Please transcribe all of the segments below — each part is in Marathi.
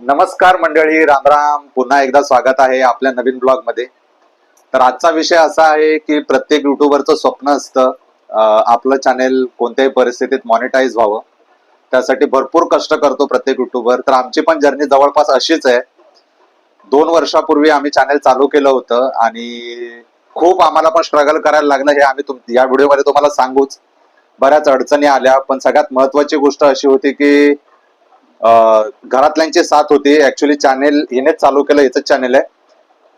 नमस्कार मंडळी रामराम पुन्हा एकदा स्वागत आहे आपल्या नवीन ब्लॉगमध्ये तर आजचा विषय असा आहे की प्रत्येक युट्यूबरचं स्वप्न असतं आपलं चॅनेल कोणत्याही परिस्थितीत मॉनिटाईज व्हावं. त्यासाठी भरपूर कष्ट करतो प्रत्येक युट्यूबर तर आमची पण जर्नी जवळपास अशीच आहे. दोन वर्षापूर्वी आम्ही चॅनेल चालू केलं होतं आणि खूप आम्हाला पण स्ट्रगल करायला लागलं हे आम्ही तुम या व्हिडिओमध्ये तुम्हाला सांगूच. बऱ्याच अडचणी आल्या पण सगळ्यात महत्वाची गोष्ट अशी होती की घरातल्यांची साथ होती. ऍक्च्युली चॅनेल हिनेच चालू केलं याच चॅनेल आहे.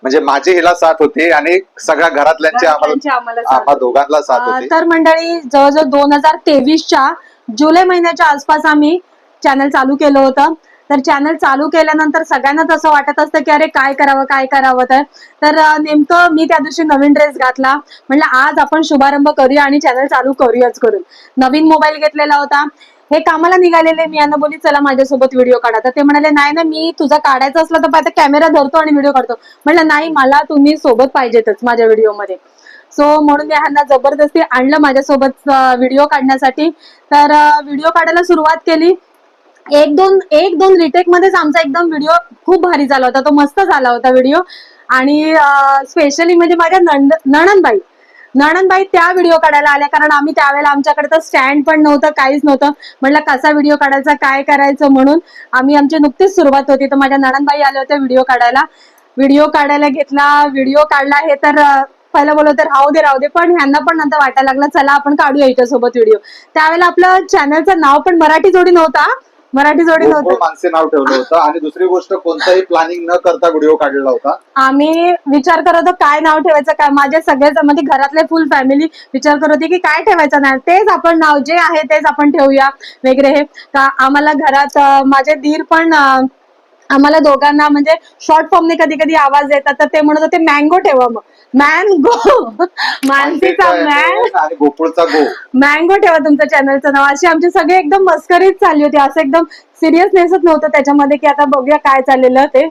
म्हणजे माझी हिला साथ होती आणि सगळ्या घरातल्यांची आम्हाला दोघांना साथ होती. तर मंडळी जवळजवळ दोन हजार तेवीसच्या जुलै महिन्याच्या आसपास आम्ही चॅनल चालू केलं होतं. तर चॅनल चालू केल्यानंतर सगळ्यांनाच असं वाटत असतं की अरे काय करावं काय करावं तर. तर नेमकं मी त्या दिवशी नवीन ड्रेस घातला. म्हणलं आज आपण शुभारंभ करूया आणि चॅनल चालू करूयाच करून. नवीन मोबाईल घेतलेला होता. हे कामाला निघालेले मी यांना बोली चला माझ्यासोबत व्हिडिओ काढा. तर ते म्हणाले नाही ना मी तुझा काढायचा असला तर आता कॅमेरा धरतो आणि व्हिडिओ काढतो. म्हणलं नाही मला तुम्ही सोबत पाहिजेतच माझ्या व्हिडिओमध्ये सो म्हणून मी ह्यांना जबरदस्ती आणलं माझ्यासोबत व्हिडिओ काढण्यासाठी. तर व्हिडिओ काढायला सुरुवात केली. एक दोन एक दोन रिटेक मध्येच आमचा एकदम व्हिडिओ खूप भारी झाला होता. तो मस्त झाला होता व्हिडिओ आणि स्पेशली म्हणजे माझ्या नंद नणनबाई नणंदबाई त्या व्हिडिओ काढायला आल्या. कारण आम्ही त्यावेळेला आमच्याकडे तर स्टँड पण नव्हतं काहीच नव्हतं. म्हटलं कसा व्हिडिओ काढायचा काय करायचं म्हणून आम्ही आमची नुकतीच सुरुवात होती. तर माझ्या नणंदबाई आल्या होत्या व्हिडिओ काढायला. व्हिडिओ काढायला घेतला. व्हिडिओ काढला हे तर पहिलं पहिलं तर राहू दे राहू दे. पण ह्यांना पण नंतर वाटायला लागलं चला आपण काढूया याच्यासोबत व्हिडिओ त्यावेळेला आपलं चॅनलचं नाव पण मराठी जोडी नव्हता. मराठी जोडी नव्हतं. माणसे नाव ठेवलं होतं. आणि दुसरी गोष्ट कोणताही प्लॅनिंग न करता व्हिडिओ काढलेला होता. आम्ही विचार करत होतो काय नाव ठेवायचं काय माझे सगळे म्हणजे घरातले फुल फॅमिली विचार करत होती की काय ठेवायचं नाव तेच आपण नाव जे आहे तेच आपण ठेवूया वगैरे हे. का आम्हाला घरात माझे दीर पण आम्हाला दोघांना म्हणजे शॉर्ट फॉर्मने कधी कधी आवाज येतात तर ते म्हणत होते मँगो ठेवा मग. मॅनगो मानसीचा मॅन गोकुळचा गो मँगो ठेवा तुमच्या चॅनलचं नाव. अशी आमची सगळे एकदम मस्करीच चालली होती. असं एकदम सिरियसनेसच नव्हतं त्याच्यामध्ये की आता बघूया काय चाललेलं ते.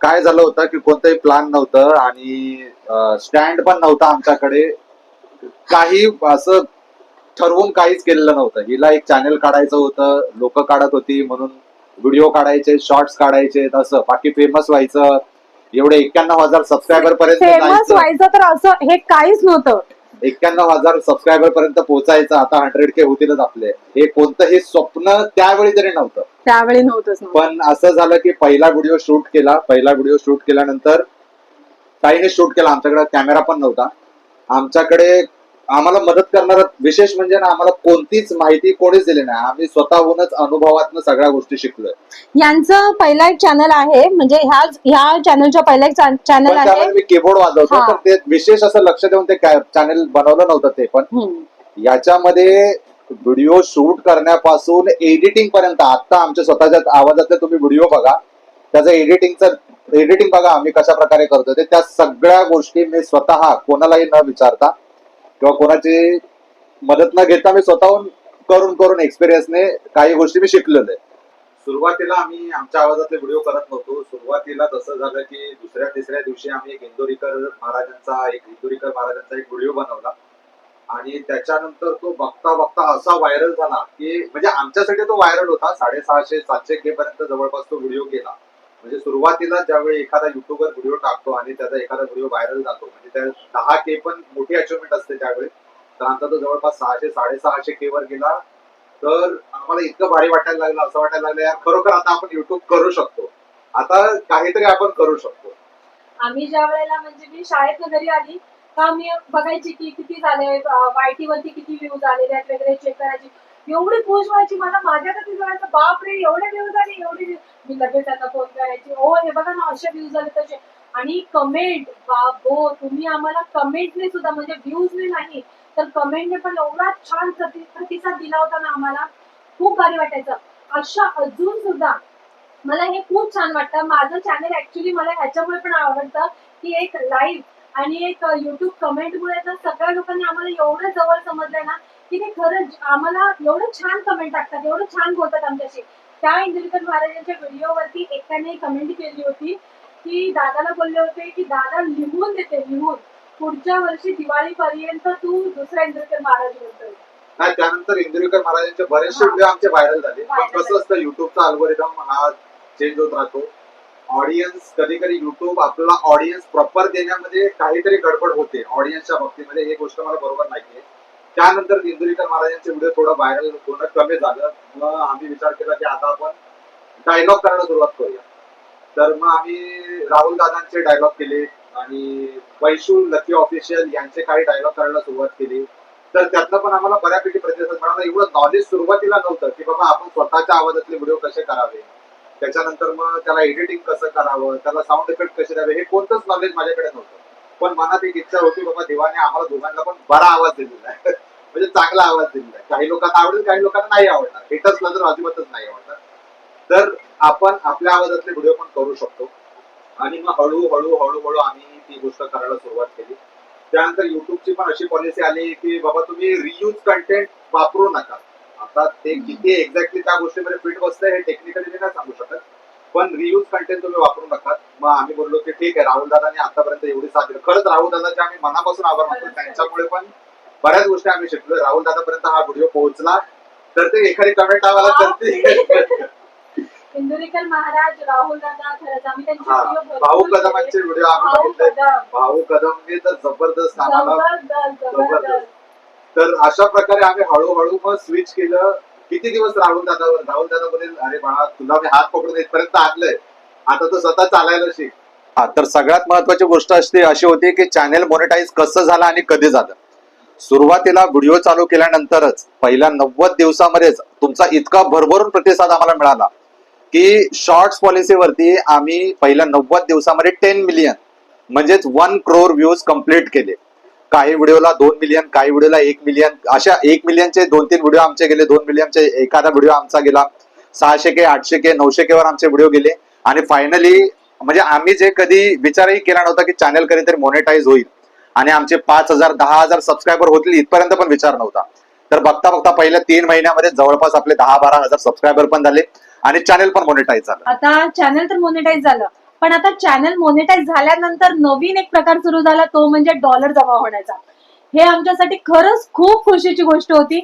काय झालं होतं की कोणतंही प्लॅन नव्हतं आणि स्टँड पण नव्हता आमच्याकडे. काही असं ठरवून काहीच केलेलं नव्हतं. हिला एक चॅनेल काढायचं होतं लोक काढत होती म्हणून व्हिडिओ काढायचे शॉर्ट्स काढायचे असं बाकी फेमस व्हायचं. एवढे एक्क्याण्णव हजार सबस्क्रायबर पर्यंत फेमस जायचं. व्हायचं तर असं हे काहीच नव्हतं. एक्क्याण्णव हजार सबस्क्रायबर पर्यंत पोहोचायचं आता हंड्रेड के होतीलच आपले. हे कोणतंही स्वप्न त्यावेळी तरी नव्हतं. त्यावेळी नव्हतंच नव्हतं. पण असं झालं की पहिला व्हिडिओ शूट केला. पहिला व्हिडिओ शूट केल्यानंतर ताईने शूट केला. आमच्याकडे कॅमेरा पण नव्हता. आमच्याकडे आम्हाला मदत करणारा विशेष म्हणजे ना आम्हाला कोणतीच माहिती कोणीच दिली नाही. आम्ही स्वतःहूनच अनुभवातनं सगळ्या गोष्टी शिकलोय. यांचं पहिला एक चॅनल आहे म्हणजे ह्या ह्या चॅनलच्या पहिला एक चॅनल पण आहे. मी कीबोर्ड वाजवतो हा. तर ते विशेष असं लक्ष देऊन ते चॅनल बनवलं नव्हतं ते पण. हम्म. याच्यामध्ये व्हिडिओ शूट करण्यापासून एडिटिंग पर्यंत आता आमच्या स्वतःच्या आवाजातले तुम्ही व्हिडिओ बघा. त्याचं एडिटिंगचं एडिटिंग बघा आम्ही कशा प्रकारे करतो ते त्या सगळ्या गोष्टी मी स्वतः कोणालाही न विचारता किंवा कोणाची मदत न घेता मी स्वतःहून करून करून एक्सपिरियन्सने काही गोष्टी मी शिकलेलो आहे. सुरुवातीला आम्ही आमच्या आवाजातले व्हिडिओ करत नव्हतो. सुरुवातीला तसं झालं की दुसऱ्या तिसऱ्या दिवशी आम्ही एक इंदोरीकर महाराजांचा एक इंदोरीकर महाराजांचा एक व्हिडिओ बनवला. आणि त्याच्यानंतर तो बघता बघता असा व्हायरल झाला की म्हणजे आमच्यासाठी तो व्हायरल होता. साडेसहाशे सातशे के पर्यंत जवळपास तो व्हिडिओ गेला. म्हणजे सुरुवातीला ज्यावेळी एखादा युट्यूबर व्हिडिओ टाकतो आणि त्याचा एखादा व्हिडिओ व्हायरल जातो म्हणजे त्या दहा के पण मोठी अचिव्हमेंट असते त्यावेळी. तर आमचा तो जवळपास सहाशे साडेसहाशे के वर गेला. तर आम्हाला इतकं भारी वाटायला लागलं असं वाटायला लागलं यार खरोखर आता आपण युट्यूब करू शकतो. आता काहीतरी आपण करू शकतो. आम्ही ज्या वेळेला म्हणजे मी शाळेत घरी आली का मी बघायची की किती झाले वायटी वरती किती व्ह्यूज आलेले आहेत वगैरे चेक करायची. एवढी खुश व्हायची मला माझ्या कधी बाप रे एवढे दिवस आले एवढे मी लगेच त्यांना फोन करायची. हो हे बघा ना असे व्ह्यूज आले तसे. आणि कमेंट बाबो तुम्ही आम्हाला कमेंटने सुद्धा म्हणजे व्ह्यूजने नाही तर कमेंटने पण एवढा छान प्रतिसाद दिला होता ना आम्हाला. खूप भारी वाटायचं. अशा अजून सुद्धा मला हे खूप छान वाटतं. माझं चॅनल ऍक्च्युली मला ह्याच्यामुळे पण आवडतं की एक लाईव्ह आणि एक युट्यूब कमेंटमुळे तर सगळ्या लोकांनी आम्हाला एवढं जवळ समजलंय ना की ते खरंच आम्हाला एवढं छान कमेंट टाकतात एवढं छान बोलतात आमच्याशी. त्या इंदुरीकर महाराजांच्या व्हिडिओवरती एकाने कमेंट केली होती की दादाला बोलले होते की दादा लिहून देते लिहून. पुढच्या वर्षी दिवाळीपर्यंत तू दुसरा इंदुरीकर महाराज बोलतोय नाही त्यानंतर इंदुरीकर महाराजांचे बरेचसे व्हिडिओ आमचे व्हायरल झाले. पण कसं असतं युट्यूबचा अल्गोरिदम हा चेंज होत राहतो. ऑडियन्स कधी कधी युट्यूब आपला ऑडियन्स प्रॉपर देण्यामध्ये काहीतरी गडबड होते. ऑडियन्सच्या बाबतीमध्ये ही गोष्ट मला बरोबर नाहीये. त्यानंतर इंदुरीकर महाराजांचे व्हिडिओ थोडं व्हायरल होणं कमी झालं. मग आम्ही विचार केला की आता आपण डायलॉग करायला सुरुवात करूया. तर मग आम्ही राहुल दादांचे डायलॉग केले आणि वैशू लकी ऑफिशियल यांचे काही डायलॉग करायला सुरुवात केली. तर त्यातनं पण आम्हाला बऱ्यापैकी प्रतिसाद मिळाला. एवढं नॉलेज सुरुवातीला नव्हतं की बाबा आपण स्वतःच्या आवाजातले व्हिडिओ कसे करावे. त्याच्यानंतर मग त्याला एडिटिंग कसं करावं त्याला साऊंड इफेक्ट कसे द्यावे हे कोणतंच नॉलेज माझ्याकडे नव्हतं. पण मनात एक इच्छा होती बाबा देवाने आम्हाला दोघांना पण बरा आवाज दिलेला आहे. म्हणजे चांगला आवाज दिलेला आहे. काही लोकांना आवडेल काही लोकांना नाही आवडणार. हेटच तर अजिबातच नाही आवडणार. तर आपण आपल्या आवाजातले व्हिडिओ पण करू शकतो. आणि मग हळूहळू हळूहळू आम्ही ती गोष्ट करायला सुरुवात केली. त्यानंतर युट्यूबची पण अशी पॉलिसी आली की बाबा तुम्ही रियूज कंटेंट वापरू नका. आता ते किती एक्झॅक्टली त्या गोष्टीमध्ये फिट बसतंय हे टेक्निकली मी नाही सांगू शकत. पण रियूज कंटेंट तुम्ही वापरू नका. मग आम्ही बोललो की ठीक आहे राहुल दादांनी आतापर्यंत एवढी साथ खरंच राहुल दादाचे आम्ही मनापासून आभार मानतो. त्यांच्यामुळे पण बऱ्याच गोष्टी आम्ही शिकलो राहुल दादापर्यंत हा व्हिडिओ पोहोचला. तर ते एखादी कमेंट आम्हाला करते इंदुरीकर महाराज राहुल दादा खरंच आम्ही त्यांचे हा, व्हिडिओ भरपूर भाऊ. कदमांचे व्हिडिओ आम्ही भाऊ बघितले. कदम. भाऊ कदमने तर जबरदस्त आम्हाला जबरदस्त जबरदस्त. तर अशा प्रकारे आम्ही हळूहळू मग स्विच केलं. किती दिवस राहुल दादावर राहुल दादा बोलेल अरे बाळा तुला मी हात पकडून इथपर्यंत आणलंय. आता तो स्वतः चालायला शिक. हा तर सगळ्यात महत्वाची गोष्ट असते अशी होती की चॅनेल मॉनिटाईज कसं झालं आणि कधी झालं? सुरुवातीला व्हिडिओ चालू केल्यानंतरच पहिल्या नव्वद दिवसामध्येच तुमचा इतका भरभरून प्रतिसाद आम्हाला मिळाला की शॉर्ट्स पॉलिसीवरती आम्ही पहिल्या नव्वद दिवसामध्ये टेन मिलियन म्हणजेच वन क्रोर व्ह्यूज कंप्लीट केले. काही व्हिडिओला दोन मिलियन काही व्हिडिओला एक मिलियन अशा एक मिलियनचे दोन तीन व्हिडिओ आमचे गेले दोन मिलियनचे एखादा व्हिडिओ आमचा गेला सहाशे के आठशे के नऊशे के वर आमचे व्हिडिओ गेले. आणि फायनली म्हणजे आम्ही जे कधी विचारही केला नव्हता की चॅनल कधीतरी मोनेटाईज होईल. आणि आमचे पाच हजार दहा हजार सबस्क्रायबर होतील इथपर्यंत पण विचार नव्हता. तर बघता बघता पहिल्या तीन महिन्यामध्ये जवळपास आपले दहा बारा हजार सबस्क्रायबर पण झाले आणि चॅनल पण मोनिटाईज झालं. आता चॅनल तर मोनिटाईज झालं पण आता चॅनल मोनिटाईज झाल्यानंतर नवीन एक प्रकार सुरू झाला तो म्हणजे डॉलर जमा होण्याचा. हे आमच्यासाठी खरंच खूप खुशीची गोष्ट होती.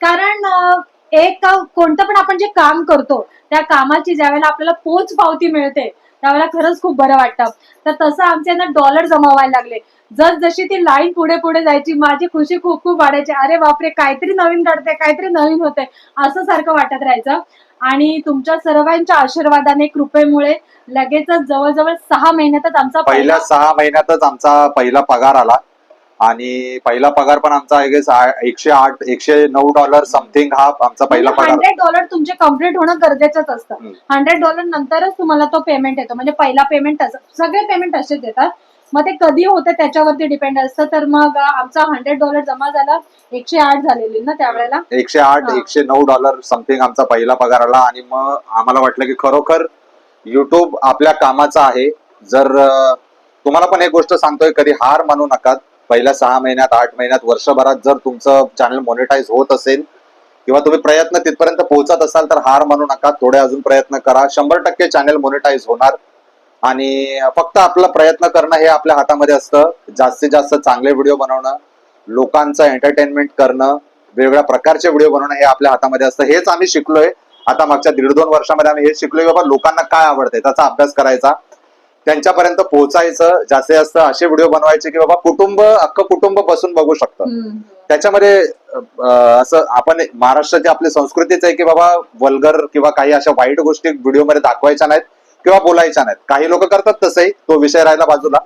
कारण एक कोणतं पण आपण जे काम करतो त्या कामाची ज्यावेळेला आपल्याला पोच पावती मिळते त्यावेळेला खरंच खूप बरं वाटतं. तर तसं आमचे ना डॉलर जमा व्हायला लागले. जस जशी ती लाईन पुढे पुढे जायची माझी खुशी खूप खूप वाढायची. अरे बापरे काहीतरी नवीन घडते काहीतरी नवीन होते असं सारखं वाटत राहायचं. आणि तुमच्या सर्वांच्या आशीर्वादाने कृपेमुळे लगेचच जवळजवळ सहा महिन्यातच आमचा पहिल्या सहा महिन्यातच आमचा पहिला पगार आला. आणि पहिला पगार पण आमचा I guess आ- एकशे आठ एकशे नऊ डॉलर समथिंग हा आमचा पहिला पगार. हंड्रेड डॉलर तुमचे कंप्लीट होणं गरजेचंच असतं. हम्म. हंड्रेड डॉलर नंतरच तुम्हाला तो पेमेंट येतो. म्हणजे पहिला पेमेंट सगळे पेमेंट असेच येतात मग ते कधी होते त्याच्यावरती डिपेंड असतं. तर मग आमचा हंड्रेड डॉलर जमा झाला. एकशे आठ झालेली ना त्यावेळेला? एकशे आठ हा. एकशे नऊ डॉलर समथिंग आमचा पहिला पगार आला. आणि मग आम्हाला वाटलं की खरोखर युट्यूब आपल्या कामाचा आहे. जर अं, तुम्हाला पण एक गोष्ट सांगतोय कधी हार मानू नका. पहिल्या सहा महिन्यात आठ महिन्यात वर्षभरात जर तुमचं चॅनल मोनिटाईज होत असेल किंवा तुम्ही प्रयत्न तिथपर्यंत पोहोचत असाल तर हार मानू नका. थोडे अजून प्रयत्न करा. शंभर टक्के चॅनल मोनिटाईज होणार. आणि फक्त आपला प्रयत्न करणं हे आपल्या हातामध्ये असतं. जास्तीत जास्त चांगले व्हिडिओ बनवणं लोकांचं एंटरटेनमेंट करणं वेगवेगळ्या प्रकारचे व्हिडिओ बनवणं हे आपल्या हातामध्ये असतं. हेच आम्ही शिकलोय. आता मागच्या दीड दोन वर्षामध्ये आम्ही हे शिकलोय बाबा लोकांना काय आवडते त्याचा अभ्यास करायचा. त्यांच्यापर्यंत पोहोचायचं जास्तीत जास्त असे व्हिडिओ बनवायचे की बाबा कुटुंब अख्खं कुटुंब बसून बघू शकतं. त्याच्यामध्ये असं आपण महाराष्ट्राची आपली संस्कृतीच आहे की बाबा वल्गर किंवा काही अशा वाईट गोष्टी व्हिडिओमध्ये दाखवायच्या नाहीत किंवा बोलायच्या नाहीत. काही लोक करतात तसंही तो विषय राहिला बाजूला.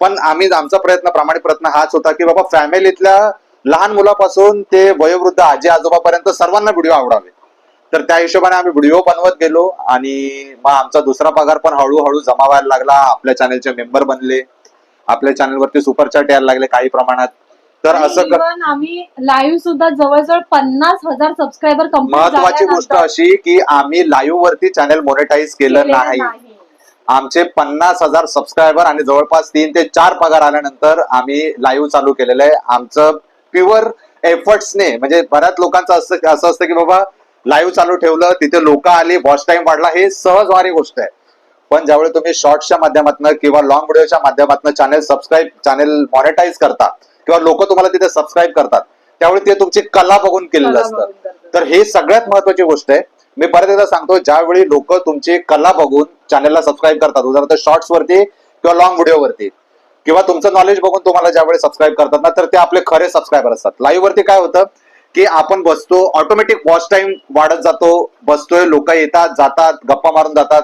पण आम्ही आमचा प्रयत्न प्रामाणिक प्रयत्न हाच होता की बाबा फॅमिलीतल्या लहान मुलापासून ते वयोवृद्ध आजी आजोबापर्यंत सर्वांना व्हिडिओ आवडावे. तर त्या हिशोबाने आम्ही व्हिडिओ बनवत गेलो आणि मग आमचा दुसरा पगार पण हळूहळू जमा व्हायला लागला. आपल्या चॅनलचे मेंबर बनले. आपल्या चॅनलवरती सुपर चॅट यायला लागले काही प्रमाणात. तर असं आम्ही लाईव्ह सुद्धा जवळजवळ पन्नास हजार सबस्क्रायबर महत्वाची गोष्ट अशी की आम्ही लाईव्ह वरती चॅनल मोनेटाईज केलं नाही. आमचे पन्नास हजार सबस्क्रायबर आणि जवळपास तीन ते चार पगार आल्यानंतर आम्ही लाईव्ह चालू केलेलं आहे. आमचं प्युअर एफर्ट्सने म्हणजे बऱ्याच लोकांचं असं असं असतं की बाबा लाईव्ह चालू ठेवलं तिथे लोक आली वॉच टाइम वाढला हे सहज वारी गोष्ट आहे. पण ज्यावेळी तुम्ही शॉर्ट्सच्या माध्यमातून किंवा लॉंग व्हिडिओच्या माध्यमातून चॅनल सबस्क्राईब चॅनल मॉनिटाईज करता किंवा लोक तुम्हाला तिथे सबस्क्राईब करतात त्यावेळी ते तुमची कला बघून केलेलं असतं. तर हे सगळ्यात महत्वाची गोष्ट आहे. मी परत एकदा सांगतो ज्यावेळी लोक तुमची कला बघून चॅनलला सबस्क्राईब करतात उदाहरणार्थ शॉर्ट्स वरती किंवा लॉंग व्हिडिओ वरती किंवा तुमचं नॉलेज बघून तुम्हाला ज्यावेळी सबस्क्राईब करतात ना तर ते आपले खरे सबस्क्रायबर असतात. लाईव्ह वरती काय होतं? की आपण बसतो ऑटोमॅटिक वॉच टाइम वाढत जातो बसतोय लोक येतात जातात गप्पा मारून जातात.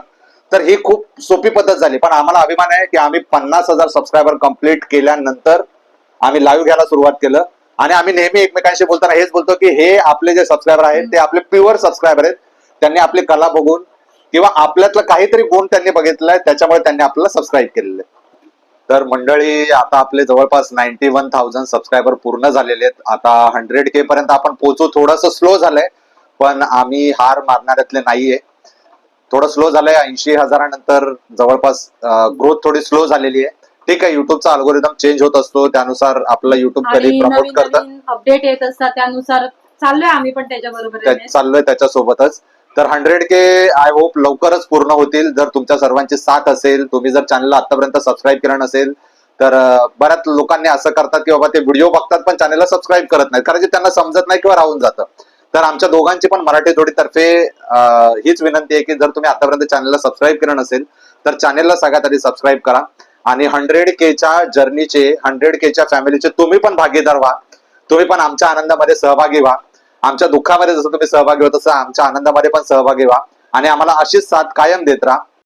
तर ही खूप सोपी पद्धत झाली. पण आम्हाला अभिमान आहे की आम्ही पन्नास हजार सबस्क्रायबर कंप्लीट केल्यानंतर आम्ही लाईव्ह घ्यायला सुरुवात केलं. आणि आम्ही नेहमी एकमेकांशी बोलताना हेच बोलतो की हे आपले जे सबस्क्रायबर आहेत ते आपले प्युअर सबस्क्रायबर आहेत. त्यांनी आपली कला बघून किंवा आपल्यातलं काहीतरी गुण त्यांनी बघितलंय त्याच्यामुळे त्यांनी आपल्याला सबस्क्राईब केलेलं आहे. तर मंडळी आता आपले जवळपास नाईन्टी वन थाउजंड सबस्क्रायबर पूर्ण झालेले आहेत. आता हंड्रेड के पर्यंत आपण पोहोचू. थोडस स्लो झालंय पण आम्ही हार मारणाऱ्यातले नाहीये. थोडं स्लो झालंय. ऐंशी हजारानंतर जवळपास ग्रोथ थोडी स्लो झालेली आहे. ठीक आहे युट्यूबचा अल्गोरिदम चेंज होत असतो. त्यानुसार आपलं युट्यूब कधी प्रमोट नवीन करतं. नवीन अपडेट येत असतात. त्यानुसार चाललोय आम्ही पण त्याच्या बरोबर त्या- चाललोय त्याच्यासोबतच. तर हंड्रेड के आय होप लवकरच पूर्ण होतील. जर तुमच्या सर्वांची साथ असेल तुम्ही जर चॅनलला आतापर्यंत सबस्क्राईब केलं नसेल तर बऱ्याच लोकांनी असं करतात की बाबा ते व्हिडिओ बघतात पण चॅनलला सबस्क्राईब करत नाहीत. कारण की त्यांना समजत नाही किंवा राहून जातं. तर आमच्या दोघांची पण मराठी जोडीतर्फे हीच विनंती आहे की जर तुम्ही आतापर्यंत चॅनलला सबस्क्राईब केलं नसेल तर चॅनलला सगळ्यात आधी सबस्क्राईब करा. आणि हंड्रेड केच्या जर्नीचे हंड्रेड केच्या फॅमिलीचे तुम्ही पण भागीदार व्हा. तुम्ही पण आमच्या आनंदामध्ये सहभागी व्हा. आमच्या दुःखामध्ये जसं तुम्ही सहभागी होत तसं आमच्या आनंदामध्ये पण सहभागी व्हा. आणि आम्हाला अशीच साथ कायम देत राहा.